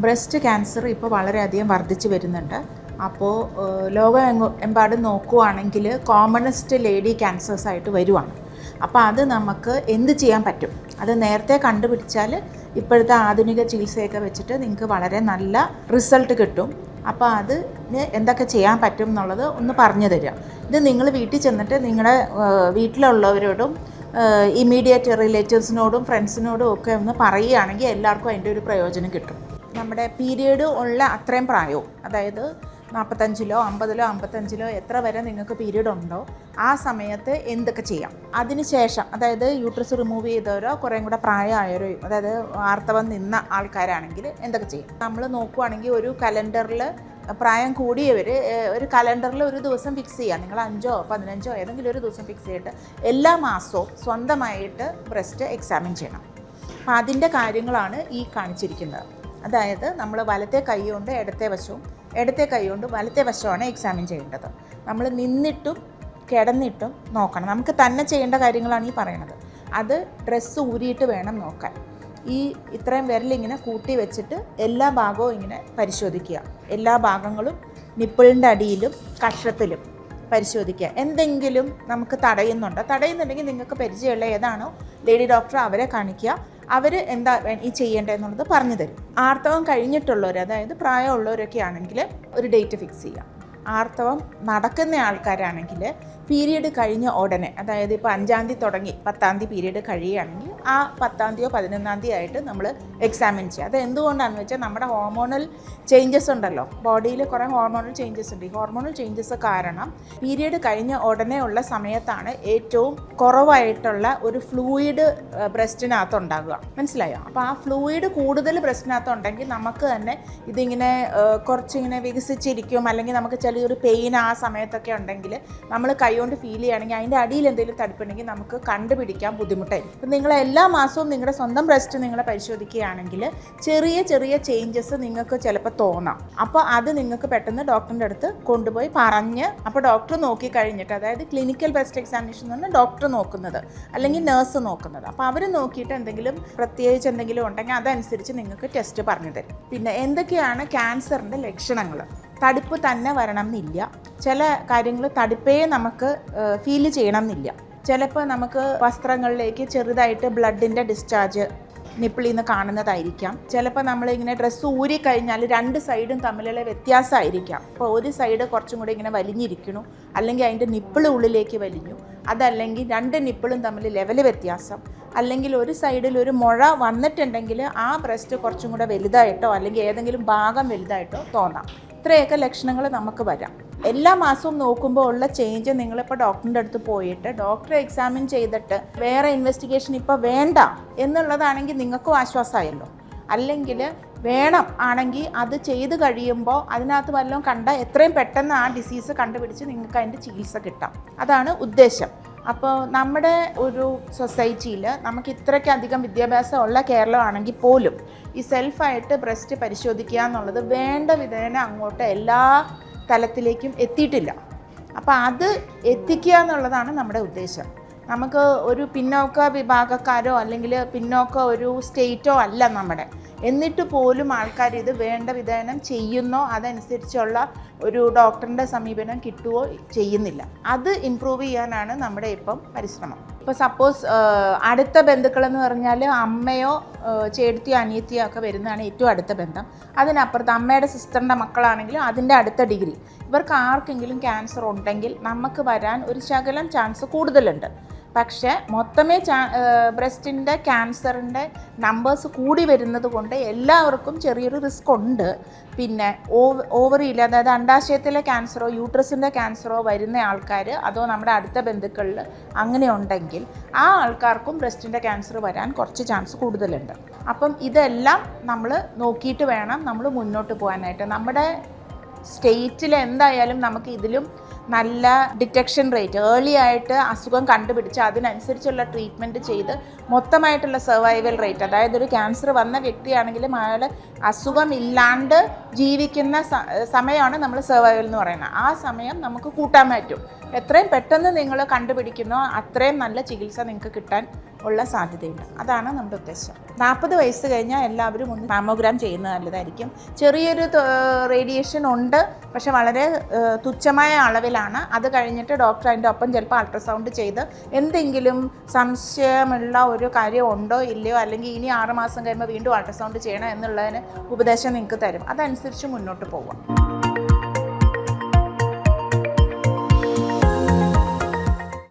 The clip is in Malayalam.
ബ്രസ്റ്റ് ക്യാൻസർ ഇപ്പോൾ വളരെയധികം വർദ്ധിച്ചു വരുന്നുണ്ട്. അപ്പോൾ ലോകം എമ്പാടും നോക്കുവാണെങ്കിൽ കോമണസ്റ്റ് ലേഡി ക്യാൻസേഴ്സ് ആയിട്ട് വരുവാണ്. അപ്പോൾ അത് നമുക്ക് എന്ത് ചെയ്യാൻ പറ്റും? അത് നേരത്തെ കണ്ടുപിടിച്ചാൽ ഇപ്പോഴത്തെ ആധുനിക ചികിത്സയൊക്കെ വെച്ചിട്ട് നിങ്ങൾക്ക് വളരെ നല്ല റിസൾട്ട് കിട്ടും. അപ്പോൾ അതിന് എന്തൊക്കെ ചെയ്യാൻ പറ്റും എന്നുള്ളത് ഒന്ന് പറഞ്ഞു തരിക. ഇത് നിങ്ങൾ വീട്ടിൽ ചെന്നിട്ട് നിങ്ങളുടെ വീട്ടിലുള്ളവരോടും ഇമ്മീഡിയറ്റ് റിലേറ്റീവ്സിനോടും ഫ്രണ്ട്സിനോടും ഒക്കെ ഒന്ന് പറയുകയാണെങ്കിൽ എല്ലാവർക്കും അതിന്റെ ഒരു പ്രയോജനം കിട്ടും. നമ്മുടെ പീരീഡ് ഉള്ള അത്രയും പ്രായവും. അതായത് നാൽപ്പത്തഞ്ചിലോ അമ്പതിലോ അമ്പത്തഞ്ചിലോ എത്ര വരെ നിങ്ങൾക്ക് പീരീഡ് ഉണ്ടോ ആ സമയത്ത് എന്തൊക്കെ ചെയ്യാം. അതിനുശേഷം അതായത് യൂട്രസ് റിമൂവ് ചെയ്തവരോ കുറേ കൂടെ പ്രായമായവരോ അതായത് ആർത്തവം നിന്ന ആൾക്കാരാണെങ്കിൽ എന്തൊക്കെ ചെയ്യാം. നമ്മൾ നോക്കുവാണെങ്കിൽ ഒരു കലണ്ടറിൽ പ്രായം കൂടിയവർ ഒരു കലണ്ടറിൽ ഒരു ദിവസം ഫിക്സ് ചെയ്യാം നിങ്ങൾ അഞ്ചോ പതിനഞ്ചോ ഏതെങ്കിലും ഒരു ദിവസം ഫിക്സ് ചെയ്തിട്ട് എല്ലാ മാസവും സ്വന്തമായിട്ട് ബ്രസ്റ്റ് എക്സാമിൻ ചെയ്യണം. അപ്പം അതിന്റെ കാര്യങ്ങളാണ് ഈ കാണിച്ചിരിക്കുന്നത്. അതായത് നമ്മൾ വലത്തെ കൈ കൊണ്ട് ഇടത്തെ വശവും ഇടത്തെ കൈ കൊണ്ട് വലത്തെ വശമാണ് എക്സാമിൻ ചെയ്യേണ്ടത്. നമ്മൾ നിന്നിട്ടും കിടന്നിട്ടും നോക്കണം. നമുക്ക് തന്നെ ചെയ്യേണ്ട കാര്യങ്ങളാണ് ഈ പറയണത് അത് ഡ്രസ്സ് ഊരിയിട്ട് വേണം നോക്കാൻ. ഈ ഇത്രയും വിരലിങ്ങനെ കൂട്ടി വെച്ചിട്ട് എല്ലാ ഭാഗവും ഇങ്ങനെ പരിശോധിക്കുക. എല്ലാ ഭാഗങ്ങളും നിപ്പിളിന്റെ അടിയിലും കഷത്തിലും പരിശോധിക്കുക. എന്തെങ്കിലും നമുക്ക് തടയുന്നുണ്ടോ? തടയുന്നുണ്ടെങ്കിൽ നിങ്ങൾക്ക് പരിചയമുള്ള ഏതാണോ? ലേഡി ഡോക്ടർ അവരെ കാണിക്കുക. അവർ എന്താ ഈ ചെയ്യേണ്ടതെന്നുള്ളത് പറഞ്ഞു തരും. ആർത്തവം കഴിഞ്ഞിട്ടുള്ളവർ അതായത് പ്രായമുള്ളവരൊക്കെ ആണെങ്കിൽ ഒരു ഡേറ്റ് ഫിക്സ് ചെയ്യാം. ആർത്തവം നടക്കുന്ന ആൾക്കാരാണെങ്കിൽ പീരീഡ് കഴിഞ്ഞ ഉടനെ അതായത് ഇപ്പോൾ അഞ്ചാം തീയതി തുടങ്ങി പത്താം തീയതി പീരീഡ് കഴിയുകയാണെങ്കിൽ ആ പത്താം തീയതിയോ പതിനൊന്നാം തീയതി ആയിട്ട് നമ്മൾ എക്സാമിൻ ചെയ്യുക. അത് എന്തുകൊണ്ടാണെന്ന് വെച്ചാൽ നമ്മുടെ ഹോർമോണൽ ചേഞ്ചസ് ഉണ്ടല്ലോ. ബോഡിയിൽ കുറേ ഹോർമോണൽ ചേഞ്ചസ് ഉണ്ട്. ഈ ഹോർമോണൽ ചേഞ്ചസ് കാരണം പീരീഡ് കഴിഞ്ഞ ഉടനെ ഉള്ള സമയത്താണ് ഏറ്റവും കുറവായിട്ടുള്ള ഒരു ഫ്ലൂയിഡ് ബ്രസ്റ്റിനകത്ത് ഉണ്ടാകുക മനസ്സിലായോ? അപ്പോൾ ആ ഫ്ലൂയിഡ് കൂടുതൽ ബ്രസ്റ്റിനകത്ത് ഉണ്ടെങ്കിൽ നമുക്ക് തന്നെ ഇതിങ്ങനെ കുറച്ചിങ്ങനെ വികസിച്ചിരിക്കും. അല്ലെങ്കിൽ നമുക്ക് ചെറിയൊരു പെയിൻ ആ സമയത്തൊക്കെ ഉണ്ടെങ്കിൽ നമ്മൾ കൈകൊണ്ട് ഫീൽ ചെയ്യുകയാണെങ്കിൽ അതിന്റെ അടിയിൽ എന്തെങ്കിലും തടുപ്പുണ്ടെങ്കിൽ നമുക്ക് കണ്ടുപിടിക്കാൻ ബുദ്ധിമുട്ടായിരിക്കും. അപ്പം നിങ്ങൾ എല്ലാ മാസവും നിങ്ങളുടെ സ്വന്തം ബ്രസ്റ്റ് നിങ്ങൾ പരിശോധിക്കുകയാണെങ്കിൽ ചെറിയ ചെറിയ ചേഞ്ചസ് നിങ്ങൾക്ക് ചിലപ്പോൾ തോന്നാം. അപ്പോൾ അത് നിങ്ങൾക്ക് പെട്ടെന്ന് ഡോക്ടറിന്റെ അടുത്ത് കൊണ്ടുപോയി പറഞ്ഞ് അപ്പോൾ ഡോക്ടർ നോക്കി കഴിഞ്ഞിട്ട് അതായത് ക്ലിനിക്കൽ ബ്രസ്റ്റ് എക്സാമിനേഷൻ എന്ന് പറഞ്ഞാൽ ഡോക്ടർ നോക്കുന്നത് അല്ലെങ്കിൽ നേഴ്സ് നോക്കുന്നത്. അപ്പോൾ അവർ നോക്കിയിട്ട് എന്തെങ്കിലും പ്രത്യേകിച്ച് എന്തെങ്കിലും ഉണ്ടെങ്കിൽ അതനുസരിച്ച് നിങ്ങൾക്ക് ടെസ്റ്റ് പറഞ്ഞു തരും പിന്നെ എന്തൊക്കെയാണ് ക്യാൻസറിന്റെ ലക്ഷണങ്ങൾ? തടുപ്പ് തന്നെ വരണം എന്നില്ല ചില കാര്യങ്ങൾ തടിപ്പേ നമുക്ക് ഫീൽ ചെയ്യണം എന്നില്ല ചിലപ്പോൾ നമുക്ക് വസ്ത്രങ്ങളിലേക്ക് ചെറുതായിട്ട് ബ്ലഡിന്റെ ഡിസ്ചാർജ് നിപ്പിളിൽ നിന്ന് കാണുന്നതായിരിക്കാം. ചിലപ്പോൾ നമ്മളിങ്ങനെ ഡ്രസ്സ് ഊരി കഴിഞ്ഞാൽ രണ്ട് സൈഡും തമ്മിലുള്ള വ്യത്യാസമായിരിക്കാം. ഇപ്പോൾ ഒരു സൈഡ് കുറച്ചും കൂടി ഇങ്ങനെ വലിഞ്ഞിരിക്കണു അല്ലെങ്കിൽ അതിന്റെ നിപ്പിൾ ഉള്ളിലേക്ക് വലിഞ്ഞു. അതല്ലെങ്കിൽ രണ്ട് നിപ്പിളും തമ്മിൽ ലെവൽ വ്യത്യാസം. അല്ലെങ്കിൽ ഒരു സൈഡിൽ ഒരു മുഴ വന്നിട്ടുണ്ടെങ്കിൽ ആ ബ്രസ്റ്റ് കുറച്ചും കൂടെ വലുതായിട്ടോ അല്ലെങ്കിൽ ഏതെങ്കിലും ഭാഗം വലുതായിട്ടോ തോന്നാം. ഇത്രയൊക്കെ ലക്ഷണങ്ങൾ നമുക്ക് വരാം. എല്ലാ മാസവും നോക്കുമ്പോൾ ഉള്ള ചേഞ്ച് നിങ്ങളിപ്പോൾ ഡോക്ടറിന്റെ അടുത്ത് പോയിട്ട് ഡോക്ടറെ എക്സാമിൻ ചെയ്തിട്ട് വേറെ ഇൻവെസ്റ്റിഗേഷൻ ഇപ്പോൾ വേണ്ട എന്നുള്ളതാണെങ്കിൽ നിങ്ങൾക്കും ആശ്വാസമായല്ലോ. അല്ലെങ്കിൽ വേണം ആണെങ്കിൽ അത് ചെയ്ത് കഴിയുമ്പോൾ അതിനകത്ത് വല്ലതും കണ്ട എത്രയും പെട്ടെന്ന് ആ ഡിസീസ് കണ്ടുപിടിച്ച് നിങ്ങൾക്ക് അതിന്റെ ചികിത്സ കിട്ടാം. അതാണ് ഉദ്ദേശം. അപ്പോൾ നമ്മുടെ ഒരു സൊസൈറ്റിയിൽ നമുക്ക് ഇത്രയ്ക്കധികം വിദ്യാഭ്യാസം ഉള്ള കേരളമാണെങ്കിൽ പോലും ഈ സെൽഫായിട്ട് ബ്രസ്റ്റ് പരിശോധിക്കുക എന്നുള്ളത് വേണ്ട വിധേന അങ്ങോട്ട് എല്ലാ തലത്തിലേക്കും എത്തിയിട്ടില്ല. അപ്പോൾ അത് എത്തിക്കുക എന്നുള്ളതാണ് നമ്മുടെ ഉദ്ദേശം. നമുക്ക് ഒരു പിന്നോക്ക വിഭാഗക്കാരോ അല്ലെങ്കിൽ പിന്നോക്ക ഒരു സ്റ്റേറ്റോ അല്ല നമ്മുടെ. എന്നിട്ട് പോലും ആൾക്കാർ ഇത് വേണ്ട വിധാനം ചെയ്യുന്നോ അതനുസരിച്ചുള്ള ഒരു ഡോക്ടറിന്റെ സമീപനം കിട്ടുകയോ ചെയ്യുന്നില്ല. അത് ഇമ്പ്രൂവ് ചെയ്യാനാണ് നമ്മുടെ ഇപ്പം പരിശ്രമം. ഇപ്പോൾ സപ്പോസ് അടുത്ത ബന്ധുക്കളെന്ന് പറഞ്ഞാൽ അമ്മയോ ചേട്ടത്തിയോ അനിയത്തിയോ ഒക്കെ വരുന്നതാണ് ഏറ്റവും അടുത്ത ബന്ധം. അതിനപ്പുറത്ത് അമ്മയുടെ സിസ്റ്ററിന്റെ മക്കളാണെങ്കിലും അതിന്റെ അടുത്ത ഡിഗ്രി ഇവർക്ക് ആർക്കെങ്കിലും ക്യാൻസർ ഉണ്ടെങ്കിൽ നമുക്ക് വരാൻ ഒരു ശകലം ചാൻസ് കൂടുതലുണ്ട്. പക്ഷേ മൊത്തമേ ചാ ബ്രസ്റ്റിന്റെ ക്യാൻസറിന്റെ നമ്പേഴ്സ് കൂടി വരുന്നത് കൊണ്ട് എല്ലാവർക്കും ചെറിയൊരു റിസ്ക് ഉണ്ട്. പിന്നെ ഓവ ഓവറിയിൽ അതായത് അണ്ടാശയത്തിലെ ക്യാൻസറോ യൂട്രസിന്റെ ക്യാൻസറോ വരുന്ന ആൾക്കാർ അതോ നമ്മുടെ അടുത്ത ബന്ധുക്കളിൽ അങ്ങനെ ഉണ്ടെങ്കിൽ ആ ആൾക്കാർക്കും ബ്രസ്റ്റിന്റെ ക്യാൻസർ വരാൻ കുറച്ച് ചാൻസ് കൂടുതലുണ്ട്. അപ്പം ഇതെല്ലാം നമ്മൾ നോക്കിയിട്ട് വേണം നമ്മൾ മുന്നോട്ട് പോകാനായിട്ട്. നമ്മുടെ സ്റ്റേറ്റിൽ എന്തായാലും നമുക്ക് ഇതിലും നല്ല ഡിറ്റക്ഷൻ റേറ്റ് ഏർലി ആയിട്ട് അസുഖം കണ്ടുപിടിച്ച് അതിനനുസരിച്ചുള്ള ട്രീറ്റ്മെന്റ് ചെയ്ത് മൊത്തമായിട്ടുള്ള സർവൈവൽ റേറ്റ് അതായത് ഒരു ക്യാൻസർ വന്ന വ്യക്തിയാണെങ്കിലും അയാൾ അസുഖം ഇല്ലാണ്ട് ജീവിക്കുന്ന സമയമാണ് നമ്മൾ സർവൈവൽ എന്ന് പറയുന്നത്. ആ സമയം നമുക്ക് കൂട്ടാൻ പറ്റും. എത്രയും പെട്ടെന്ന് നിങ്ങൾ കണ്ടുപിടിക്കുന്നോ അത്രയും നല്ല ചികിത്സ നിങ്ങൾക്ക് കിട്ടാൻ ഉള്ള സാധ്യതയുണ്ട്. അതാണ് നമ്മുടെ ഉദ്ദേശം. നാൽപ്പത് വയസ്സ് കഴിഞ്ഞാൽ എല്ലാവരും ഒന്ന് മാമോഗ്രാം ചെയ്യുന്നത് നല്ലതായിരിക്കും. ചെറിയൊരു റേഡിയേഷൻ ഉണ്ട് പക്ഷെ വളരെ തുച്ഛമായ അളവിലാണ്. അത് കഴിഞ്ഞിട്ട് ഡോക്ടർ അതിന്റെ ഒപ്പം ചിലപ്പോൾ അൾട്രാസൗണ്ട് ചെയ്ത് എന്തെങ്കിലും സംശയമുള്ള ഒരു കാര്യം ഉണ്ടോ ഇല്ലയോ അല്ലെങ്കിൽ ഇനി ആറുമാസം കഴിയുമ്പോൾ വീണ്ടും അൾട്രാസൗണ്ട് ചെയ്യണം എന്നുള്ളതിന് ഉപദേശം നിങ്ങൾക്ക് തരും. അതനുസരിച്ച് മുന്നോട്ട് പോവാം